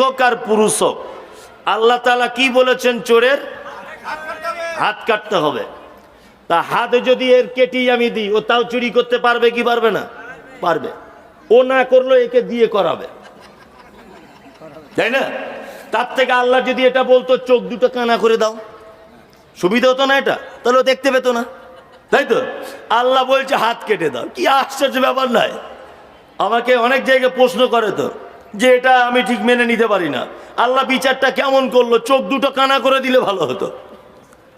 আর পুরুষ হোক, আল্লাহ তালা কি বলেছেন চোরের? হাত কাটতে হবে। তা হাত যদি এর কেটেই আমি দিই, ও তাও চুরি করতে পারবে কি পারবে না? পারবে। ও না করল, একে দিয়ে করাবে। তাই না? তার থেকে আল্লাহ যদি এটা বলতো, চোখ দুটো কানা করে দাও। সুবিধা হতো না এটা? তাহলে দেখতে পেতো না। তাই তো? আল্লাহ বলছে, হাত কেটে দাও। কি আশ্চর্য ব্যাপার নয়। আমাকে অনেক জায়গায় প্রশ্ন করে তো। যে এটা আমি ঠিক মেনে নিতে পারি না। আল্লাহ বিচারটা কেমন করল? চোখ দুটো কানা করে দিলে ভালো হতো।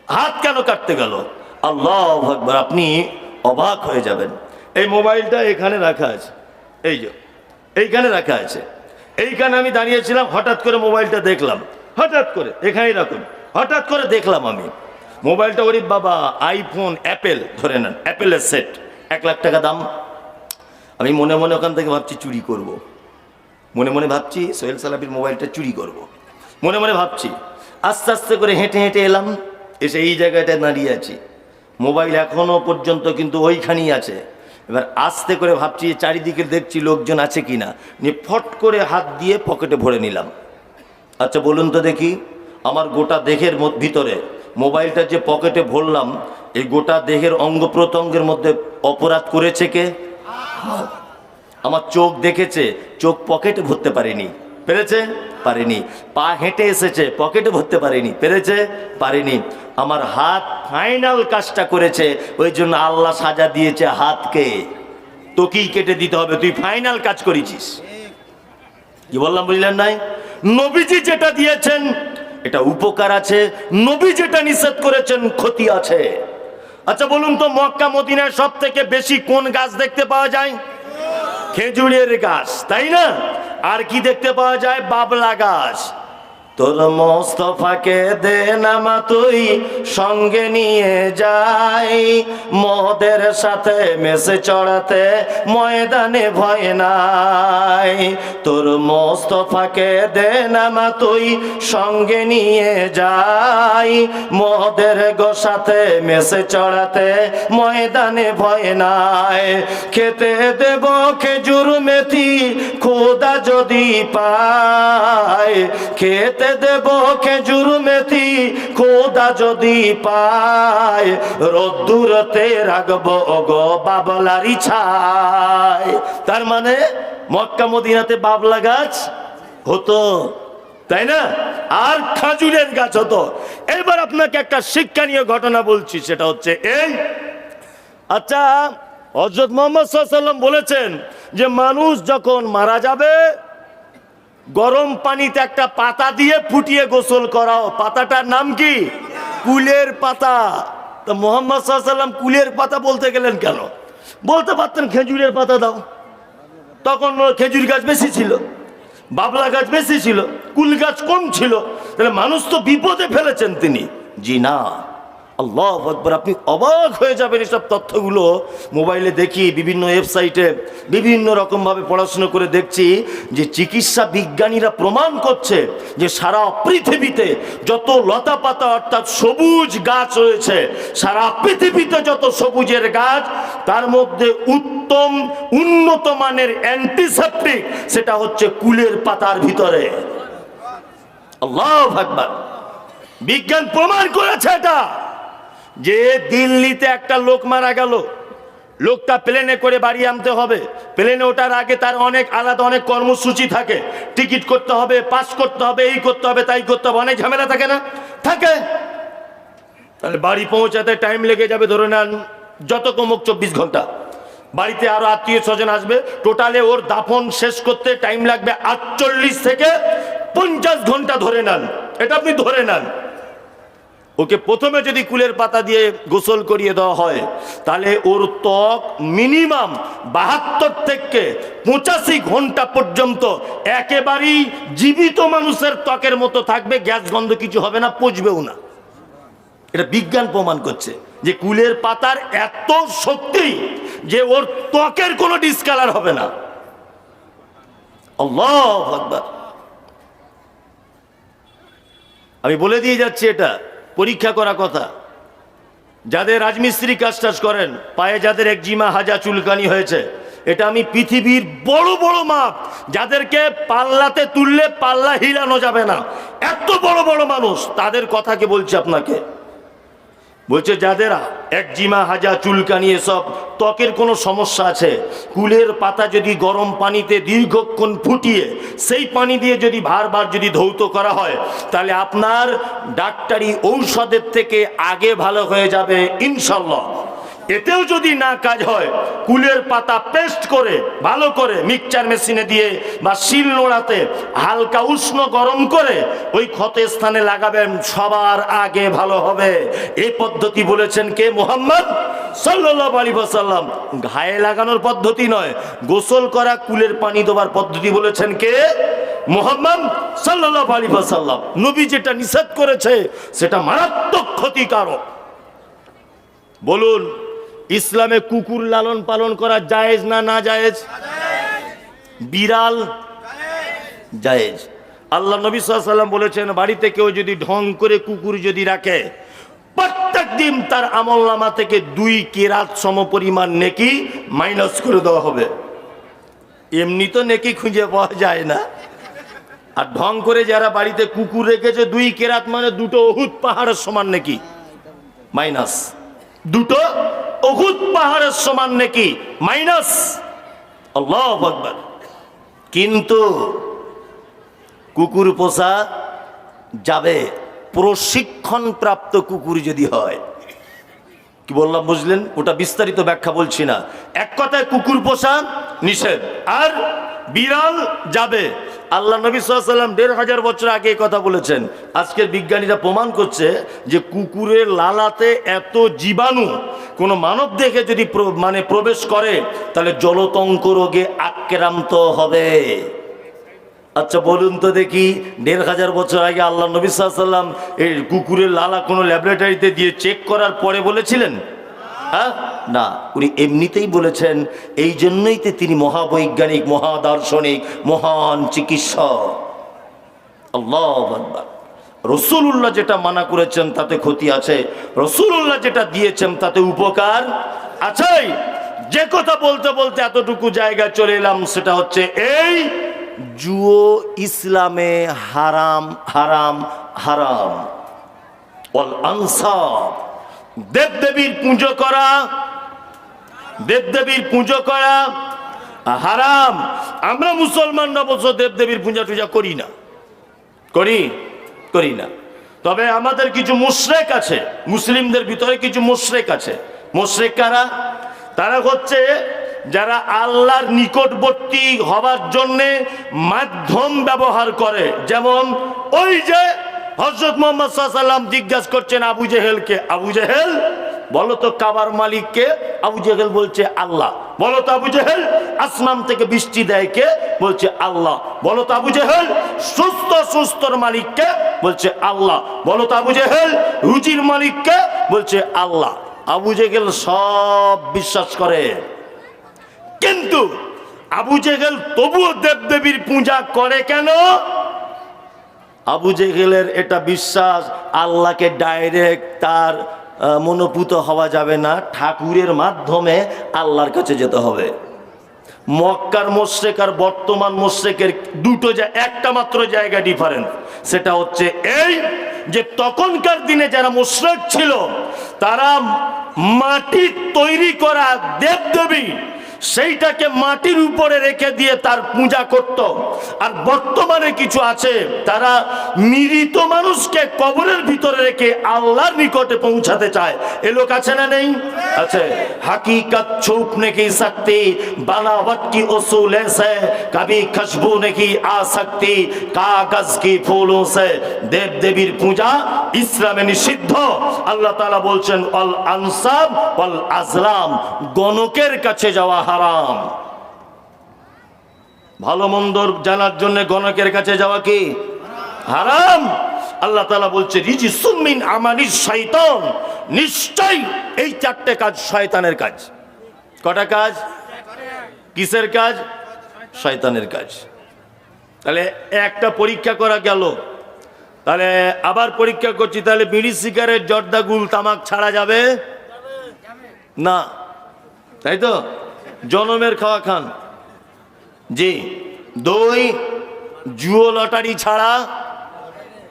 হাত কেন কাটতে গেল? আল্লাহ আকবার, আপনি অবাক হয়ে যাবেন। এই মোবাইলটা এখানে রাখা আছে। এই যে, এইখানে রাখা আছে। এইখানে আমি দাঁড়িয়েছিলাম, হঠাৎ করে মোবাইলটা দেখলাম। হঠাৎ করে, এখানেই রাখুন। হঠাৎ করে দেখলাম আমি। মোবাইলটা গরিব বাবা, আইফোন, অ্যাপেল, ধরে নেন, অ্যাপেলের সেট। এক লাখ টাকা দাম। আমি মনে মনে ওখান থেকে ভাবছি চুরি করব। মনে মনে ভাবছি সোহেল সালাবির মোবাইলটা চুরি করব। মনে মনে ভাবছি, আস্তে আস্তে করে হেঁটে হেঁটে এলাম, এসে এই জায়গাটায় দাঁড়িয়ে আছি। মোবাইল এখনও পর্যন্ত কিন্তু ওইখানেই আছে। এবার আস্তে করে ভাবছি, চারিদিকে দেখছি লোকজন আছে কি না নিয়ে ফট করে হাত দিয়ে পকেটে ভরে নিলাম। আচ্ছা বলুন তো দেখি, আমার গোটা দেহের ভিতরে, মোবাইলটা যে পকেটে ভরলাম, এই গোটা দেহের অঙ্গ প্রত্যঙ্গের মধ্যে অপরাধ করেছে কে? আমার চোখ দেখেছে, চোখ পকেটে ভরতে পারেনি। পেরেছে? পারেনি। পা হেঁটে এসেছে, পকেটে ভরতে পারেনি। পেরেছে? পারেনি। আমার হাত ফাইনাল কাজটা করেছে, ওই জন্য আল্লাহ সাজা দিয়েছে হাতকে। তোকেই কেটে দিতে হবে, তুই ফাইনাল কাজ করেছিস। কি বললাম, বুঝলেন নাই? নবীজি যেটা দিয়েছেন, এটা উপকার আছে। নবী যেটা নিষেধ করেছেন, ক্ষতি আছে। আচ্ছা বলুন তো, মক্কা মদিনায় সব থেকে বেশি কোন গাছ দেখতে পাওয়া যায়? খেজুরের গাছ তাই না? আর কি দেখতে পাওয়া যায়? বাবলা গাছ। তোর মোস্তফাকে দে নামা তুই সঙ্গে নিয়ে যাই। মদের সাথে মেসে চড়াতে ময়দানে ভয় নাই। তোর মোস্তফাকে দে নামা তুই সঙ্গে নিয়ে যাই। মদের গো সাথে মেসে চড়াতে ময়দানে ভয় নাই। খেতে দেব খেজুর মেথি, খোদা যদি পায়। খেতে দেব খেজুর মেথি যদি পায়, রোদ্দুরতে রাখব বাবলারি ছায় তার মানে মক্কা মদিনাতে বাবলা গাছ হতো, তাই না? আর খাজুরের গাছ হতো। এবার আপনাকে একটা শিক্ষণীয় ঘটনা বলছি, সেটা হচ্ছে এই। আচ্ছা হজরত মোহাম্মদ বলেছেন যে মানুষ যখন মারা যাবে গরম পানিতে একটা পাতা দিয়ে ফুটিয়ে গোসল করাও। পাতাটার নাম কি? কুলের পাতা। তো মোহাম্মদ সাল্লাম কুলের পাতা বলতে গেলেন কেন? বলতে পারতেন খেজুরের পাতা দাও। তখন খেজুর গাছ বেশি ছিল, বাবলা গাছ বেশি ছিল, কুল গাছ কম ছিল। তাহলে মানুষ তো বিপদে ফেলেছেন তিনি। জি না। আল্লাহ আকবর, আপনি অবাক হয়ে যাবেন এসব তথ্যগুলো। মোবাইলে দেখি বিভিন্ন ওয়েবসাইটে বিভিন্ন রকমভাবে পড়াশুনো করে দেখছি যে চিকিৎসা বিজ্ঞানীরা প্রমাণ করছে যে সারা পৃথিবীতে যত লতা পাতা অর্থাৎ সবুজ গাছ রয়েছে, সারা পৃথিবীতে যত সবুজের গাছ, তার মধ্যে উত্তম উন্নত মানের অ্যান্টিসেপ্টিক সেটা হচ্ছে কুলের পাতার ভিতরে। আল্লাহ ভাগবান বিজ্ঞান প্রমাণ করেছে এটা। যে দিল্লিতে একটা লোক মারা গেল, লোকটা প্লেনে করে বাড়ি আনতে হবে। প্লেনে ওঠার আগে তার অনেক আলাদা অনেক কর্মসূচি থাকে। টিকিট করতে হবে, পাস করতে হবে, এই করতে হবে, তাই করতে হবে, অনেক ঝামেলা থাকে না? থাকে। তাহলে বাড়ি পৌঁছাতে টাইম লেগে যাবে ধরে নেন যত কমুক চব্বিশ ঘণ্টা। বাড়িতে আরও আত্মীয় স্বজন আসবে টোটালে ওর দাফন শেষ করতে টাইম লাগবে আটচল্লিশ থেকে পঞ্চাশ ঘণ্টা ধরে নেন। এটা আপনি ধরে নেন। ওকে প্রথমে যদি কুলের পাতা দিয়ে গোসল করিয়ে দেওয়া হয়, তাহলে ওর ত্বক মিনিমাম বাহাত্তর থেকে পঁচাশি ঘণ্টা পর্যন্ত একেবারেই জীবিত মানুষের ত্বকের মতো থাকবে, গ্যাস গন্ধ কিছু হবে না, পচবেও না। এটা বিজ্ঞান প্রমাণ করছে যে কুলের পাতার এত শক্তি যে ওর ত্বকের কোনো ডিসকালার হবে না। আমি বলে দিয়ে যাচ্ছি এটা। পরীক্ষা করা কথা। যাদের রাজমিস্ত্রি কাজ টাজ করেন, পায়ে যাদের এক জিমা হাজা চুলকানি হয়েছে, এটা আমি পৃথিবীর বড় বড় মাপ। যাদেরকে পাল্লাতে তুললে পাল্লা হিলানো যাবে না। এত বড় বড় মানুষ, তাদের কথাকে বলছি আপনাকে। বলছে, যাদের একজিমা হাজা চুলকানি এসব ত্বকের কোনো সমস্যা আছে, কুলের পাতা যদি গরম পানিতে দীর্ঘক্ষণ ফুটিয়ে সেই পানি দিয়ে যদি বারবার যদি ধৌত করা হয়, তাহলে আপনার ডাক্তারি ঔষধের থেকে আগে ভালো হয়ে যাবে ইনশাল্লাহ। এতেও যদি না কাজ হয়, কুলের পাতা পেস্ট করে, ভালো করে মিক্সচার মেশিনে দিয়ে বা শিল নোড়াতে হালকা উষ্ণ গরম করে ওই ক্ষত স্থানে লাগাবেন, সবার আগে ভালো হবে। এই পদ্ধতি বলেছেন কে? মোহাম্মদ সাল্লাহ আলী সাল্লাম ঘায়ে লাগানোর পদ্ধতি নয়, গোসল করা, কুলের পানি দেওয়ার পদ্ধতি বলেছেন কে? মোহাম্মদ সাল্লাহ আলী নবী যেটা নিষেধ করেছে, সেটা মারাত্মক ক্ষতিকারক। বলুন ইসলামে কুকুর লালন পালন করা জায়েজ না না জায়েজ? বিড়াল জায়েজ। আল্লাহ নবী সাল্লাম বলেছেন, বাড়িতে কেউ যদি ঢং করে কুকুর যদি রাখে, প্রত্যেক দিন তার আমল নামা থেকে দুই কেরাত সমপরিমাণ নেকি মাইনাস করে দেওয়া হবে। এমনি তো নেকি খুঁজে পাওয়া যায় না। আর ঢং করে যারা বাড়িতে কুকুর রেখেছে, দুই কেরাত মানে দুটো অহুত পাহাড়ের সমান নাকি? মাইনাস। দুটো অহুত পাহাড়ের সমান নাকি? মাইনাস। আল্লাহ কিন্তু কুকুর পোষা যাবে প্রশিক্ষণ প্রাপ্ত কুকুর যদি হয়। কি বললাম, বুঝলেন? ওটা বিস্তারিত ব্যাখ্যা বলছি না। এক কথায় কুকুর পোষা নিষেধ। আর বিড়াল যাবে আল্লাহ নবী সাল্লাম দেড় হাজার বছর আগে কথা বলেছেন। আজকের বিজ্ঞানীরা প্রমাণ করছে যে কুকুরের লালাতে এত জীবাণু, কোনো মানব দেখে যদি মানে প্রবেশ করে, তাহলে জলতঙ্ক রোগে আক্রান্ত হবে। আচ্ছা বলুন তো দেখি, দেড় হাজার বছর আগে আল্লাহ নবী সাল্লাম এই কুকুরের লালা কোনো ল্যাবরেটরিতে দিয়ে চেক করার পরে বলেছিলেন? হ্যাঁ? না, উনি এমনিতেই বলেছেন, এই জন্যই তো তিনি মহাবৈজ্ঞানিক, মহাদার্শনিক, মহান চিকিৎসক। আল্লাহ আকবার। রসুল্লাহ যেটা মানা করেছেন, তাতে ক্ষতি আছে। রসুল্লাহ যেটা দিয়েছেন, তাতে উপকার আছে যে কথা বলতে বলতে এতটুকু জায়গায় চলে এলাম, সেটা হচ্ছে এই জুয়ো ইসলামে হারাম হারাম হারাম। অল আনসাব দেবদেবীর পুজো করা, দেবদেবীর পুজো করা, হারাম। আমরা মুসলমানরা অবশ্য দেবদেবীর পূজা টুজা করি না। করি? করি না। তবে আমাদের কিছু মুশরেক আছে, মুসলিমদের ভিতরে কিছু মুশরেক আছে। মুশরেক কারা? তারা হচ্ছে যারা আল্লাহর নিকটবর্তী হবার জন্যে মাধ্যম ব্যবহার করে। যেমন ওই যে হজরত মোহাম্মদ সাল্লাম জিজ্ঞাসা করছেন আবু জেহেলকে, আবু জেহেল, বলো তো কাবার মালিককে? আবু জেহেল বলছে, আল্লাহ। বলো তো আবু জেহেল, আসমান থেকে বৃষ্টি দেয় কে? বলছে, আল্লাহ। বলো তো আবু জেহেল, সুস্থ, সুস্থর মালিককে? বলছে, আল্লাহ। বলো তো আবু জেহেল রুচির মালিককে? বলছে, আল্লাহ। আবু জেহেল সব বিশ্বাস করে। কিন্তু আবু জেহেল তবুও দেবদেবীর পূজা করে কেন? আবু জেহেলের এটা বিশ্বাস, আল্লাহকে ডাইরেক্ট তার মনোপুত হওয়া যাবে না, ঠাকুরের মাধ্যমে আল্লাহর কাছে যেতে হবে। মক্কার মোশ্রেক আর বর্তমান মোশ্রেকের দুটো একটা মাত্র জায়গা ডিফারেন্ট সেটা হচ্ছে এই যে তখনকার দিনে যারা মোশ্রেক ছিল, তারা মাটি তৈরি করা দেবদেবী সেইটাকে মাটির উপরে রেখে দিয়ে তার পূজা করত। আর বর্তমানে কিছু আছে, তারা মৃত মানুষকে কবরের ভিতরে রেখে আল্লাহর নিকটে পৌঁছাতে চায়। এ লোক আছে না নেই? আছে। হাকিকত ছুপ নেকি শক্তি বালাবট কি অসুল এসে, কবি খুশবু নেকি আসক্তি, কাগজ কি ফুলো সে দেব দেবীর পূজা ইসলামে নিষিদ্ধ। আল্লাহ তাআলা বলছেন, অল আনসাব, অল আজলাম, গণকের কাছে যাওয়া হারাম। ভালো মন্দর জানার জন্য গণকের কাছে যাওয়া কি? হারাম। আল্লাহ তালা বলছে, রিজি সুমিন আমানি শয়তান নিশ্চয় এই চারটে কাজ শয়তানের কাজ। কটা কাজ? কিসের কাজ? শয়তানের কাজ। তাহলে একটা পরীক্ষা করা গেল। তাহলে আবার পরীক্ষা করছি, তাহলে বিড়ি, সিগারেট, জর্দা গুল তামাক ছাড়া যাবে? না। তাই তো? জনমের খাওয়া খান। জি। দই, জুয়ো লটারি ছাড়া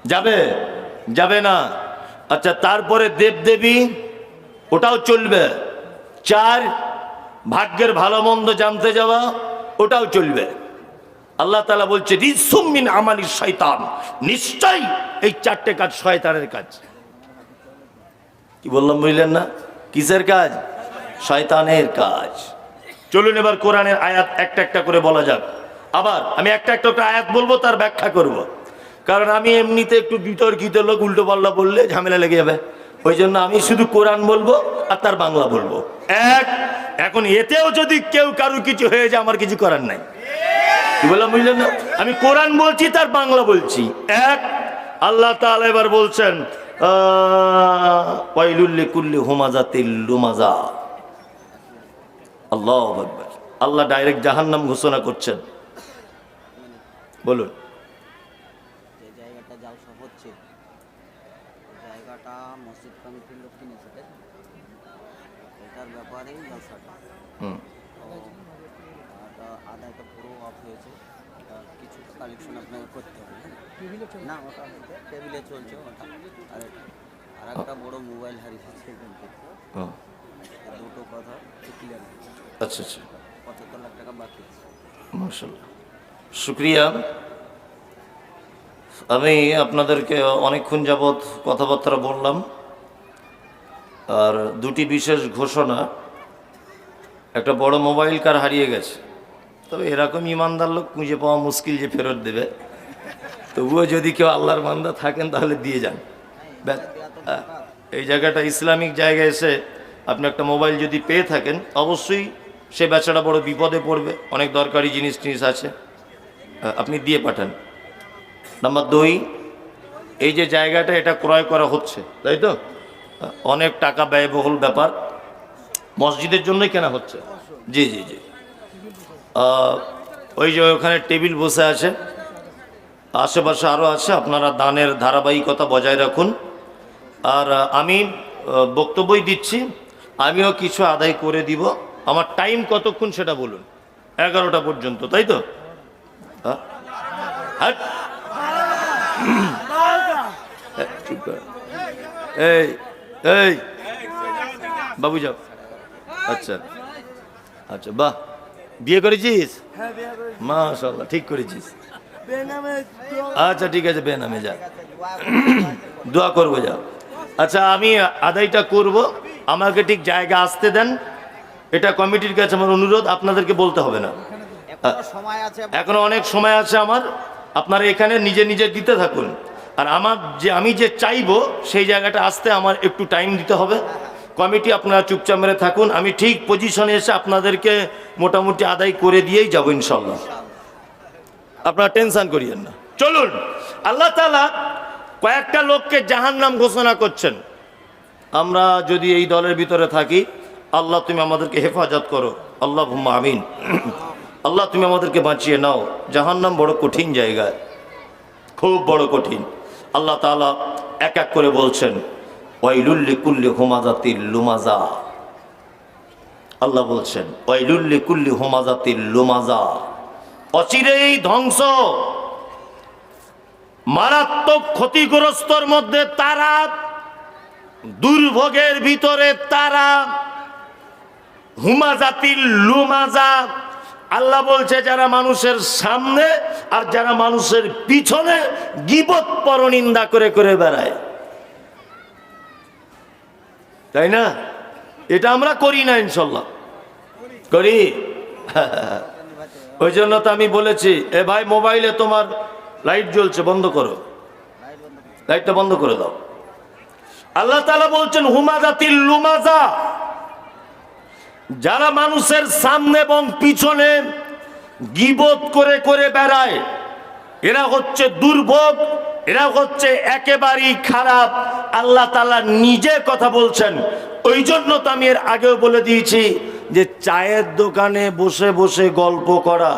যাবে? যাবে না। আচ্ছা তারপরে দেবদেবী, ওটাও চলবে। চার, ভাগ্যের ভালো মন্দ জানতে যাওয়া, ওটাও চলবে। আল্লাহ তালা বলছে রিসুমিন আমানি শয়তান। নিশ্চয়ই এই চারটে কাজ শয়তানের কাজ। কি বললাম বুঝলেন না? কিসের কাজ? শয়তানের কাজ। চলুন এবার কোরআনের আয়াত একটা একটা করে বলা যাক। আবার আমি একটা একটা করে আয়াত বলব, তার ব্যাখ্যা করব। কারণ আমি এমনিতে একটু বিতর্কিত লোক, উল্টো পাল্লা বললে ঝামেলা লেগে যাবে। ওই জন্য আমি শুধু কোরআন বলব আর তার বাংলা বলব। এক, এখন এতেও যদি কেউ কারু কিছু হয়ে যায়, আমার কিছু করার নাই। বললাম বুঝলেন না? আমি কোরআন বলছি তার বাংলা বলছি। এক আল্লাহ তাআলা এবার বলছেন ওয়াইলুল্লি কুল্লি হুমাজা তিল্লুমাজা আল্লাহ আকবার। আল্লাহ ডাইরেক্ট জাহান্নাম ঘোষণা করছেন। বলুন। যে আদায়টা পুরো অফ হয়েছে। কিছু কালেকশন আপনাকে করতে হবে হ্যাঁ? না ওটা টেবিলে চলছে ওটা। আর আর একটা বড় মোবাইল এখান থেকে দুটো কথা ক্লিয়ার আচ্ছা আচ্ছা। পঁচাত্তর লাখ টাকা বাকি আছে। মার্শাল্লাহ শুক্রিয়া। আমি আপনাদেরকে অনেকক্ষণ যাবৎ কথাবার্তা বললাম। আর দুটি বিশেষ ঘোষণা। একটা বড় মোবাইল কার হারিয়ে গেছে। তবে এরকম ইমানদার লোক খুঁজে পাওয়া মুশকিল যে ফেরত দেবে। তবুও যদি কেউ আল্লাহর মান্দা থাকেন, তাহলে দিয়ে যান। এই জায়গাটা ইসলামিক জায়গায় এসে আপনি একটা মোবাইল যদি পেয়ে থাকেন, অবশ্যই সে বেচারা বড় বিপদে পড়বে। অনেক দরকারি জিনিস টিনিস আছে। আপনি দিয়ে পাঠান। নাম্বার দুই, এই যে জায়গাটা, এটা ক্রয় করা হচ্ছে, তাই তো? অনেক টাকা ব্যয়বহুল ব্যাপার। মসজিদের জন্যই কেনা হচ্ছে। জি জি জি। ওই যে ওখানে টেবিল বসে আছে। আশেপাশে আরও আছে, আপনারা দানের ধারাবাহিকতা বজায় রাখুন। আর আমি বক্তব্যই দিচ্ছি। আমিও কিছু আদায় করে দিব। আমার টাইম কতক্ষণ সেটা বলুন। এগারোটা পর্যন্ত, তাই তো। এই এই। বাবু যাও। আচ্ছা। আচ্ছা বাহ। বিয়ে করেছিস? মাশাল্লাহ ঠিক করেছিস। আচ্ছা ঠিক আছে বেনামে যা। দোয়া করব যা। আচ্ছা আমি আদায়টা করব। আমাকে ঠিক জায়গা আসতে দেন। এটা কমিটির কাছে আমার অনুরোধ আপনাদেরকে বলতে হবে না। এখনও সময় আছে অনেক সময় আছে আমার। আপনারা এখানে নিজে নিজে দিতে থাকুন। আর আমার যে আমি যে চাইব সেই জায়গাটা আসতে আমার একটু টাইম দিতে হবে। কমিটি আপনারা চুপচাপ মেরে থাকুন। আমি ঠিক পজিশনে এসে আপনাদেরকে মোটামুটি আদায় করে দিয়েই যাব ইনশাল্লাহ আপনারা টেনশন করিয়েন না। চলুন। আল্লাহ তালা কয়েকটা লোককে জাহান নাম ঘোষণা করছেন। আমরা যদি এই দলের ভিতরে থাকি, আল্লাহ তুমি আমাদেরকে হেফাজত করো। আল্লাহ আমিন। আল্লাহ তুমি আমাদেরকে বাঁচিয়ে নাও। জাহান্নাম বড় কঠিন জায়গায় খুব বড় কঠিন। আল্লাহ তাআলা এক এক করে বলছেন ওয়াইলুল্লি কুল্লি হুমাজাতিল লুমাজা। আল্লাহ বলছেন ওয়াইলুল্লি কুল্লি হুমাজাতিল লুমাজা। অচিরেই ধ্বংস। মারাত্মক ক্ষতিগ্রস্তর মধ্যে তারা, দুর্ভোগের ভিতরে তারা, হুমাজাতিল লুমাজা। আল্লাহ বলছে, যারা মানুষের সামনে আর যারা মানুষের পিছনে গিবত পরনিন্দা করে করে বেড়ায়। তাই না? এটা আমরা করি না, ইনশাল্লাহ। করি? ওই জন্য তো আমি বলেছি, এ ভাই, মোবাইলে তোমার লাইট জ্বলছে, বন্ধ করো। লাইটটা বন্ধ করে দাও। আল্লাহ তালা বলছেন হুমাজাতিল লুমাজা। যারা মানুষের সামনে এবং পিছনে গিবত করে করে বেড়ায়, এরা হচ্ছে দুর্ভোগ, এরা হচ্ছে একেবারেই খারাপ। আল্লাহ তালা নিজে কথা বলছেন। ওই জন্য তো আমি এর আগেও বলে দিয়েছি যে চায়ের দোকানে বসে বসে গল্প করা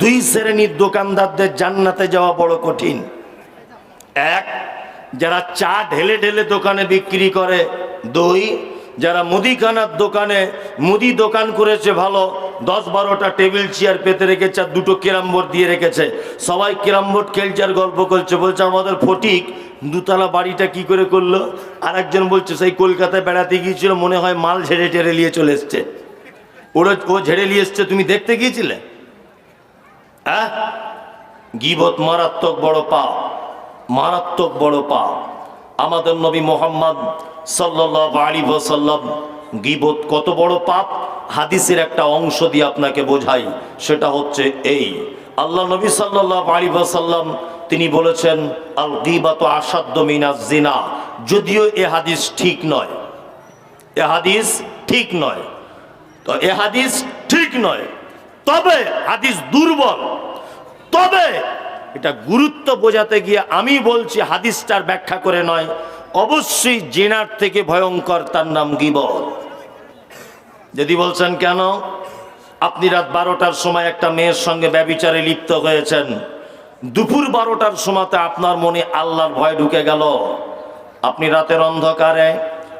দুই শ্রেণির দোকানদারদের জান্নাতে যাওয়া বড় কঠিন। এক, যারা চা ঢেলে ঢেলে দোকানে বিক্রি করে। দই, যারা মুদিখানার দোকানে মুদি দোকান করেছে ভালো, দশ বারোটা টেবিল চেয়ার পেতে রেখেছে আর দুটো ক্যারাম বোর্ড দিয়ে রেখেছে। সবাই ক্যারাম বোর্ড খেলছে আর গল্প করছে। বলছে, আমাদের ফটিক দুতলা বাড়িটা কি করে করল? আর একজন বলছে, সেই কলকাতায় বেড়াতে গিয়েছিল, মনে হয় মাল ঝেড়ে টেড়ে নিয়ে চলে এসছে। ওরা, ও ঝেড়ে নিয়ে এসছে, তুমি দেখতে গিয়েছিলে? হ্যাঁ? গিবত মারাত্মক বড় পাপ, মারাত্মক বড় পাপ। আমাদের নবী মোহাম্মদ সাল্লাহ সাল্লাম গিবত কত বড় পাপ? হাদিসের একটা অংশ দিয়ে আপনাকে বোঝাই, সেটা হচ্ছে এই। আল্লাহ নবী সাল্লাহ আলী সাল্লাম তিনি বলেছেন আল গিবাত আসাদ্য মিনাজ জিনা। যদিও এ হাদিস ঠিক নয়। এ হাদিস ঠিক নয়। তো এ হাদিস ঠিক নয়। তবে হাদিস দুর্বল। তবে এটা গুরুত্ব বোঝাতে গিয়ে আমি বলছি, হাদিসটার ব্যাখ্যা করে নয়। অবশ্যই জেনার থেকে ভয়ঙ্কর তার নাম গিবত। যদি বলছেন কেন? আপনি রাত বারোটার সময় একটা মেয়ের সঙ্গে ব্যবিচারে লিপ্ত হয়েছেন। দুপুর বারোটার সময়তে আপনার মনে আল্লাহর ভয় ঢুকে গেল। আপনি রাতের অন্ধকারে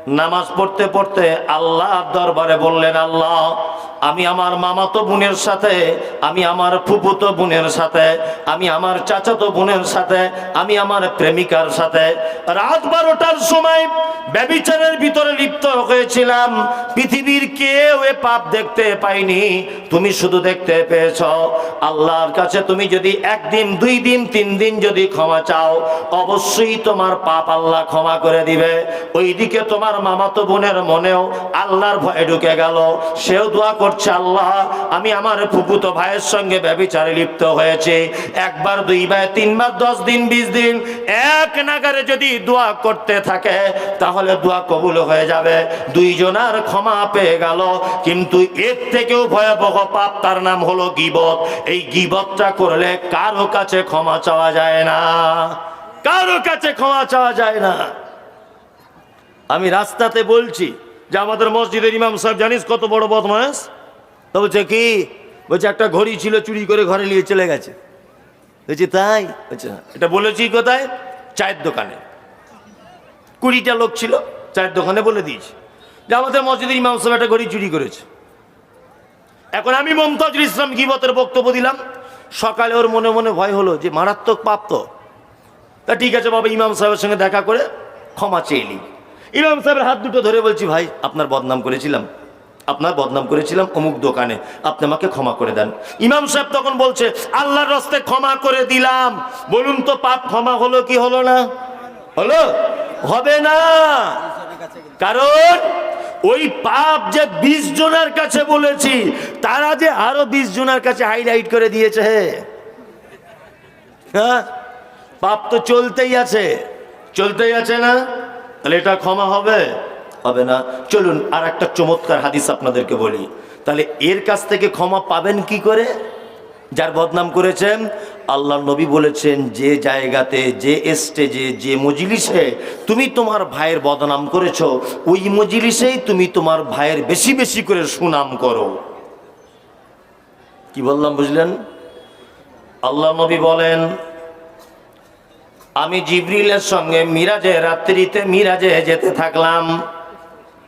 নামাজ পড়তে পড়তে আল্লাহ দরবারে বললেন, আল্লাহ আমি আমার মামাতো বোনের সাথে, আমি আমার ফুপুতো বোনের সাথে, আমি আমার চাচাতো বোনের সাথে, আমি আমার প্রেমিকার সাথে। রাত বারোটার সময় ব্যবিচারের ভিতরে লিপ্ত হয়েছিলাম। পৃথিবীর কেউ এ পাপ দেখতে পাইনি তুমি শুধু দেখতে পেয়েছ আল্লাহর কাছে। তুমি যদি একদিন, দুই দিন, তিন দিন যদি ক্ষমা চাও, অবশ্যই তোমার পাপ আল্লাহ ক্ষমা করে দিবে। ওইদিকে তোমার মামাতো বোনের মনেও আল্লাহর ভয় ঢুকে গেল। সেও দোয়া করছে আল্লাহ। আমি আমার ফুপুতো ভাইয়ের সঙ্গে ব্যবিচারে লিপ্ত হয়েছে। একবার দুই দুইবার, তিনবার, দশ দিন, বিশ দিন, এক নাগারে যদি দোয়া করতে থাকে, তাহলে দোয়া কবুল হয়ে যাবে। দুইজনার ক্ষমা পেয়ে গেল। কিন্তু এর থেকেও ভয়াবহ পাপ তার নাম হলো গিবত। এই গিবতটা করলে কারও কাছে ক্ষমা চাওয়া যায় না। কারও কাছে ক্ষমা চাওয়া যায় না। আমি রাস্তাতে বলছি যে আমাদের মসজিদের ইমাম সাহেব জানিস কত বড় বদমাস তো বলছে কি? বলছে, একটা ঘড়ি ছিল, চুরি করে ঘরে নিয়ে চলে গেছে। বলছি, তাই? বলছে "হ্যাঁ।" এটা বলেছি কোথায়? চায়ের দোকানে। কুড়িটা লোক ছিল, চায়ের দোকানে বলে দিয়েছি। যে আমাদের মসজিদের ইমাম সাহেব একটা ঘড়ি চুরি করেছে। এখন আমি মমতাজুল ইসলাম গিবতের বক্তব্য দিলাম। সকালে ওর মনে মনে ভয় হলো যে, মারাত্মক পাপ তো। তা ঠিক আছে বাবা, ইমাম সাহেবের সঙ্গে দেখা করে ক্ষমা চেয়ে ইমাম সাহেবের হাত দুটো ধরে বলছি, ভাই, আপনার বদনাম করেছিলাম। আপনার বদনাম করেছিলাম অমুক দোকানে। আপনি আমাকে ক্ষমা করে দেন। ইমাম সাহেব তখন বলছে, আল্লাহর রস্তে ক্ষমা করে দিলাম। বলুন তো, পাপ ক্ষমা হলো কি হলো না? হলো? হবে না। কারণ ওই পাপ যে বিশ জনের কাছে বলেছি, তারা যে আরও বিশ জনের কাছে হাইলাইট করে দিয়েছে হ্যাঁ? পাপ তো চলতেই আছে। চলতেই আছে না? তাহলে এটা ক্ষমা হবে। হবে না। চলুন আর একটা চমৎকার হাদিস আপনাদেরকে বলি। তাহলে এর কাছ থেকে ক্ষমা পাবেন কি করে? যার বদনাম করেছেন আল্লাহ নবী বলেছেন, যে জায়গাতে, যে স্টেজে যে মজলিসে তুমি তোমার ভাইয়ের বদনাম করেছ, ওই মজলিসেই তুমি তোমার ভাইয়ের বেশি বেশি করে সুনাম করো। কি বললাম, বুঝলেন? আল্লাহ নবী বলেন, আমি জিবরিলের সঙ্গে মিরাজে, রাত্রিতে মিরাজে যেতে থাকলাম।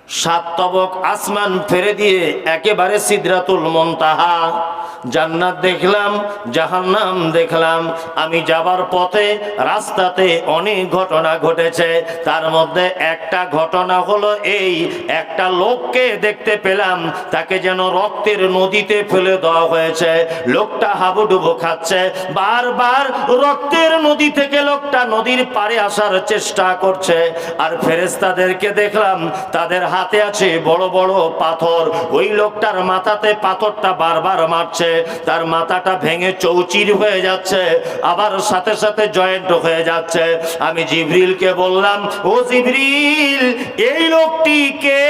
সাত তবক আসমান ফেরে দিয়ে একেবারে সিদরাতুল মন্তাহা। জান্নাত দেখলাম, জাহান্নাম দেখলাম। আমি যাবার পথে, রাস্তাতে অনেক ঘটনা ঘটেছে। তার মধ্যে একটা ঘটনা হলো এই, একটা লোককে দেখতে পেলাম, তাকে যেন রক্তের নদীতে ফেলে দেওয়া হয়েছে। লোকটা হাবুডুবু খাচ্ছে। বারবার রক্তের নদী থেকে লোকটা নদীর পারে আসার চেষ্টা করছে। আর ফেরেস্তাদেরকে দেখলাম, তাদের হাতে আছে বড় বড় পাথর। ওই লোকটার মাথাতে পাথরটা বারবার মারছে। তার মাথাটা ভেঙে চৌচির হয়ে যাচ্ছে। আবার সাথে সাথে জয়েন্ট হয়ে যাচ্ছে। আমি জিবরিলকে বললাম, ও জিবরিল, এই লোকটিকে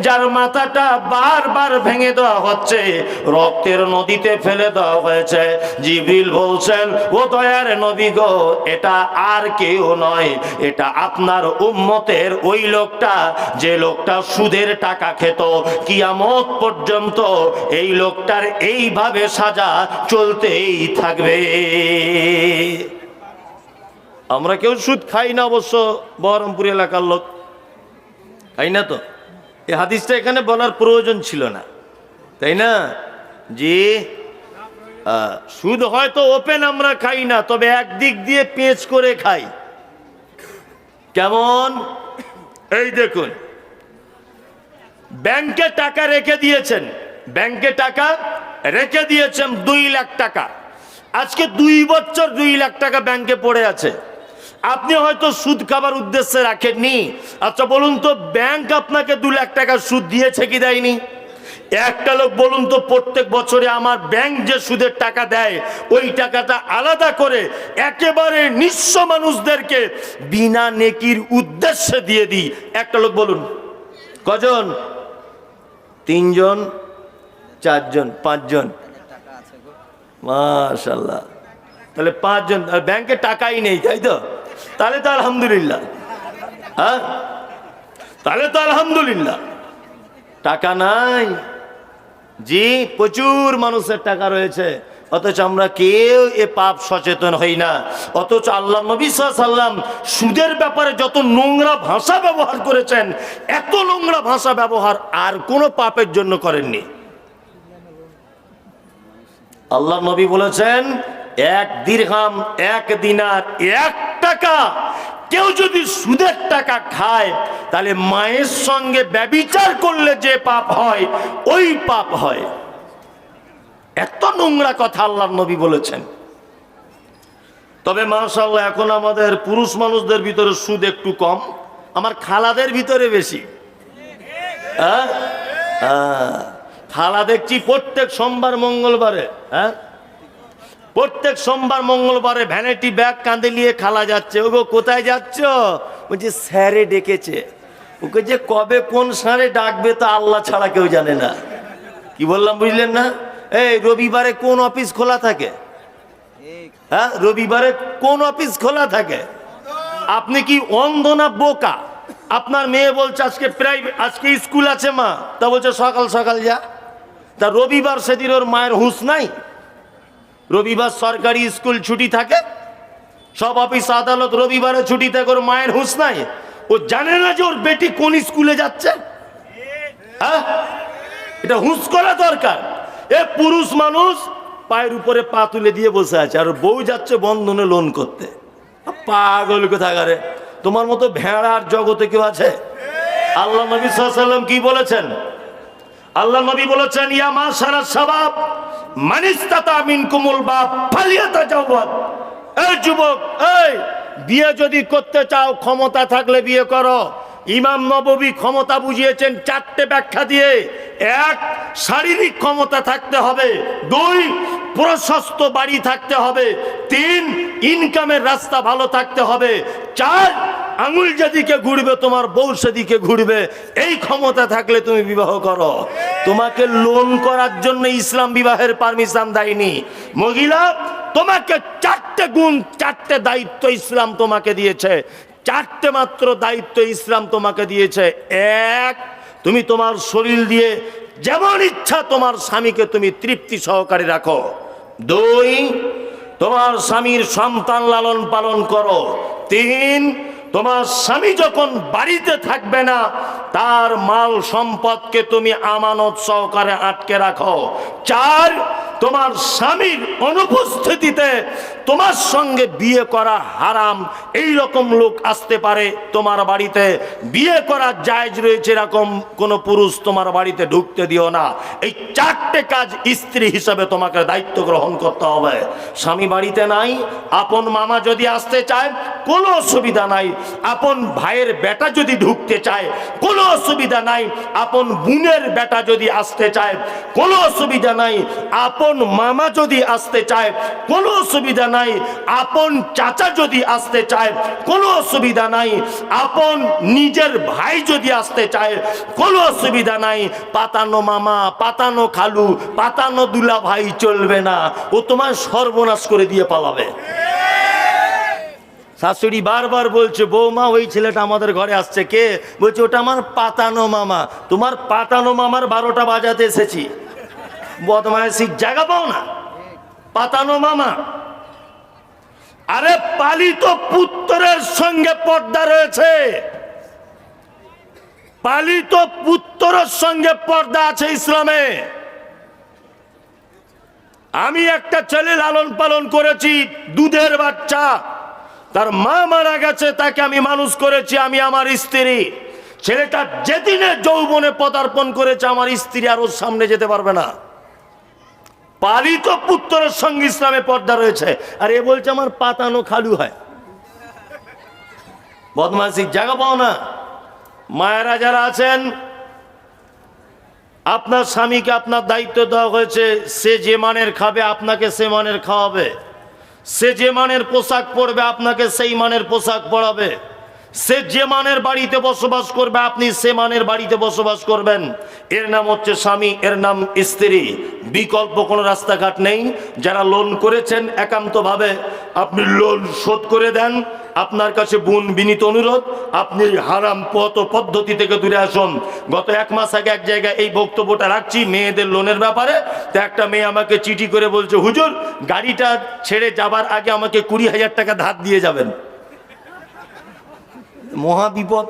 যার মাথাটা বারবার ভেঙে দেওয়া হচ্ছে, রক্তের নদীতে ফেলে দেওয়া হয়েছে। জিবরিল বলছেন, ও দয়ার নবী গো, এটা আর কেউ নয়। এটা আপনার উম্মতের ওই লোকটা। যে লোকটা সুদের টাকা খেত। কিয়ামত পর্যন্ত এই লোকটার এইভাবে সাজা চলতেই থাকবে। আমরা কেউ সুদ খাই না অবশ্য বহরমপুর এলাকার লোক। খাই না তো? এই হাদিসটা এখানে বলার প্রয়োজন ছিল না। তাই না? আহ, সুদ হয়তো ওপেন আমরা খাই না তবে একদিক দিয়ে পেঁচ করে খাই। কেমন? এই দেখুন ব্যাংকে টাকা রেখে দিয়েছেন। ব্যাংকে টাকা রেখে দিয়েছেন দুই লাখ টাকা। আজকে দুই বছর দুই লাখ টাকা ব্যাংকে পড়ে আছে। আপনি হয়তো সুদ খাবার উদ্দেশ্যে রাখেননি। আচ্ছা বলুন তো, ব্যাংক আপনাকে দু লাখ টাকা সুদ দিয়েছে কি দেয়নি? একটা লোক, বলুন তো, প্রত্যেক বছরে আমার ব্যাংক যে সুদের টাকা দেয়, ওই টাকাটা আলাদা করে একেবারে নিঃস্ব মানুষদেরকে বিনা নেকির উদ্দেশ্যে দিয়ে দিই। একটা লোক, বলুন, কজন? তিনজন, চারজন, পাঁচজন। মাশাল্লাহ তাহলে পাঁচজন, আর ব্যাংকে টাকাই নেই, তাই তো? তাহলে তো আলহামদুলিল্লাহ। হ্যাঁ? তাহলে তো আলহামদুলিল্লাহ। টাকা নাই। জি, প্রচুর মানুষের টাকা রয়েছে। অথচ আমরা কেউ এ পাপ সচেতন হই না। অথচ আল্লাহ নবী সাল্লাম সুদের ব্যাপারে যত নোংরা ভাষা ব্যবহার করেছেন, এত নোংরা ভাষা ব্যবহার আর কোনো পাপের জন্য করেননি। আল্লাহ নবী বলেছেন, এক দীর্ঘাম, এক দিনার এক টাকা। কেউ যদি সুদের টাকা খায়, তাহলে মায়ের সঙ্গে ব্যবিচার করলে যে পাপ হয়, ওই পাপ হয়। এত নোংরা কথা আল্লাহ নবী বলেছেন। তবে মাশাল্লাহ এখন আমাদের পুরুষ মানুষদের ভিতরে সুদ একটু কম, আমার খালাদের ভিতরে বেশি। হ্যাঁ? হ্যাঁ। খালা দেখছি প্রত্যেক সোমবার, মঙ্গলবারে হ্যাঁ? প্রত্যেক সোমবার, মঙ্গলবারে ভ্যানিটি ব্যাগ কাঁধে নিয়ে খালা যাচ্ছে। ওগো, কোথায় যাচ্ছ? বলছে স্যারে ডেকেছে। ওকে যে কবে কোন সারে ডাকবে তা আল্লাহ ছাড়া কেউ জানে না। কি বললাম, বুঝলেন না? এই, রবিবারে কোন অফিস খোলা থাকে? হ্যাঁ রবিবারে কোন অফিস খোলা থাকে? আপনি কি অন্ধ না বোকা? আপনার মেয়ে বলছে, আজকে প্রাইভেট আজকে স্কুল আছে মা। তা বলছে, সকাল সকাল যা। তা রবিবার সেদিন ওর মায়ের হুঁশ নাই? রবিবার সরকারি স্কুল ছুটি থাকে? সব অফিস আদালত রবিবারে ছুটি থাকে, ওর মায়ের হুঁশ নাই? ও জানে না যে ওর বেটি কোন স্কুলে যাচ্ছে? হ্যাঁ? এটা হুঁশ করা দরকার। এ পুরুষ মানুষ পায়ের উপরে পা তুলে দিয়ে বসে আছে, আর বউ যাচ্ছে বন্ধনে লোন করতে। পাগল কোথাকারে। তোমার মতো ভেড়ার জগতে কেউ আছে? আল্লাহ নবী সাল্লাম কি বলেছেন? আল্লাহ নবী বলেছেন, ইয়া মা সারা সবাব মানিস্তাতা মিন কুমুল বাপ ফালিয়াতা যাওয়াত এই যুবক, এই, বিয়ে যদি করতে চাও, ক্ষমতা থাকলে বিয়ে করো। ইমাম নববী ক্ষমতা বুঝিয়েছেন চারটে ব্যাখ্যা দিয়ে। এক, শারীরিক ক্ষমতা থাকতে হবে। দুই, প্রশস্ত বাড়ি থাকতে হবে। তিন ইনকামের রাস্তা ভালো থাকতে হবে। চার, আঙুল যেদিকে ঘুরবে, তোমার বউ সেদিকে ঘুরবে। এই ক্ষমতা থাকলে তুমি বিবাহ করো। তোমাকে লোন করার জন্য ইসলাম বিবাহের পারমিশন দেয়নি। মহিলা, তোমাকে চারটে গুণ, চারটে দায়িত্ব ইসলাম তোমাকে দিয়েছে। চারটে মাত্র দায়িত্ব ইসলাম তোমাকে দিয়েছে। এক, তুমি তোমার শরীর দিয়ে যেমন ইচ্ছা তোমার স্বামীকে তুমি তৃপ্তি সহকারে রাখো। দুই, তোমার স্বামীর সন্তান লালন পালন করো। তিন, তোমার স্বামী যখন বাড়িতে থাকবে না, তার মাল সম্পদকে তুমি আমানত সহকারে আটকে রাখো। চার তোমার স্বামীর অনুপস্থিতিতে তোমার সঙ্গে বিয়ে করা হারাম। এই রকম লোক আসতে পারে তোমার বাড়িতে। বিয়ে করা জায়জ রয়েছে এরকম কোনো পুরুষ তোমার বাড়িতে ঢুকতে দিও না। এই চারটে কাজ স্ত্রী হিসাবে তোমাকে দায়িত্ব গ্রহণ করতে হবে। স্বামী বাড়িতে নাই, আপন মামা যদি আসতে চায়, কোনো অসুবিধা নাই। আপন ভাইয়ের বেটা যদি ঢুকতে চায়, কোনো অসুবিধা নাই। আপন বোনের বেটা যদি আসতে চায়, কোনো অসুবিধা নাই। আপন মামা যদি আসতে চায়, কোনো অসুবিধা নাই। আপন চাচা যদি আসতে চায়, কোনো অসুবিধা নাই। আপন নিজের ভাই যদি আসতে চায়, কোনো অসুবিধা নাই। পাতানো মামা, পাতানো খালু, পাতানো দুলা ভাই চলবে না। ও তোমার সর্বনাশ করে দিয়ে পালাবে। শাশুড়ি বারবার বলছে, বৌমা, ওই ছেলেটা আমাদের ঘরে আসছে। কে? বলছে, ওটা আমার পাতানো মামা। তোমার পাতানো মামার বারোটা বাজাতে এসেছি। বদমাইশির জায়গা পাও না। পাতানো মামা। আরে পালিত পুত্রের সঙ্গে পর্দা রয়েছে। পালিত পুত্রের সঙ্গে পর্দা আছে ইসলামে। আমি একটা ছেলে লালন পালন করেছি, দুধের বাচ্চা। তার মা মারা গেছে, তাকে আমি মানুষ করেছি, আমি আমার স্ত্রী। ছেলেটা যেদিনে যৌবনে পদার্পণ করেছে, আমার স্ত্রী আর ওর সামনে যেতে পারবে না। পালিত পুত্রের সঙ্গে ইসলামে পর্দা রয়েছে। আর এ বলছে আমার পাতানো খালু হয়। বদমাসির জায়গা পাও না। মায়েরা যারা আছেন, আপনার স্বামীকে আপনার দায়িত্ব দেওয়া হয়েছে, সে যে মানের খাবে আপনাকে সে মানের খাওয়াবে। সে যে মানের পোশাক পরবে আপনাকে সেই মানের পোশাক পরাবে। সে যে মানের বাড়িতে বসবাস করবে, আপনি সে মানের বাড়িতে বসবাস করবেন। এর নাম হচ্ছে স্বামী, এর নাম স্ত্রী। বিকল্প কোনো রাস্তাঘাট নেই। যারা লোন করেছেন একান্তভাবে, আপনি লোন শোধ করে দেন। আপনার কাছে বোন বিনীত অনুরোধ, আপনি হারাম পথ পদ্ধতি থেকে দূরে আসুন। গত এক মাস আগে এক জায়গায় এই বক্তব্যটা রাখছি, মেয়েদের লোনের ব্যাপারে। তো একটা মেয়ে আমাকে চিঠি করে বলছে, হুজুর, গাড়িটা ছেড়ে যাবার আগে আমাকে কুড়ি হাজার টাকা ধার দিয়ে যাবেন। মহা বিপদ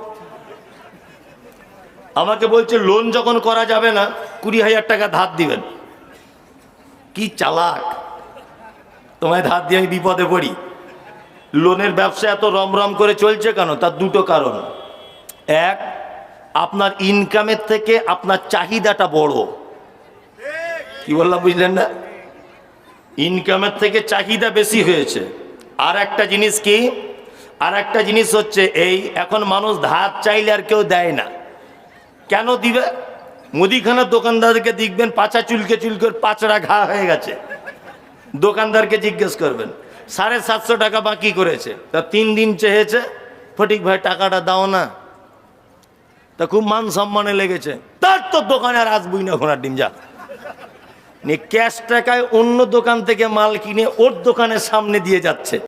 আমাকে বলছে লোন যখন করা যাবে না, কুড়ি হাজার টাকা ধার দিবেন। কি চালাক। তোমায় ধার দিয়ে আমি বিপদে পড়ি। লোনের ব্যবসা এত রমরম করে চলছে কেন? তার দুটো কারণ। এক, আপনার ইনকামের থেকে আপনার চাহিদাটা বড়। কি বললাম, বুঝলেন না? ইনকামের থেকে চাহিদা বেশি হয়েছে। আর একটা জিনিস কি? আর একটা জিনিস হচ্ছে এই, এখন মানুষ ধার চাইলে আর কেউ দেয় না। কেন দিবে? মুদিখানার দোকানদারকে দেখবেন পাচা চুলকে চুলকে পাচড়া ঘা হয়ে গেছে। দোকানদারকে জিজ্ঞেস করবেন, সাড়ে সাতশো টাকা বাকি করেছে। তা তিন দিন চেয়েছে, ফটিক ভাই টাকাটা দাও না। তা খুব মান সম্মানে লেগেছে। তার তো দোকানে আর আসবই না ঘোড়ার ডিম, যা। নিয়ে ক্যাশ টাকায় অন্য দোকান থেকে মাল কিনে ওর দোকানের সামনে দিয়ে যাচ্ছে।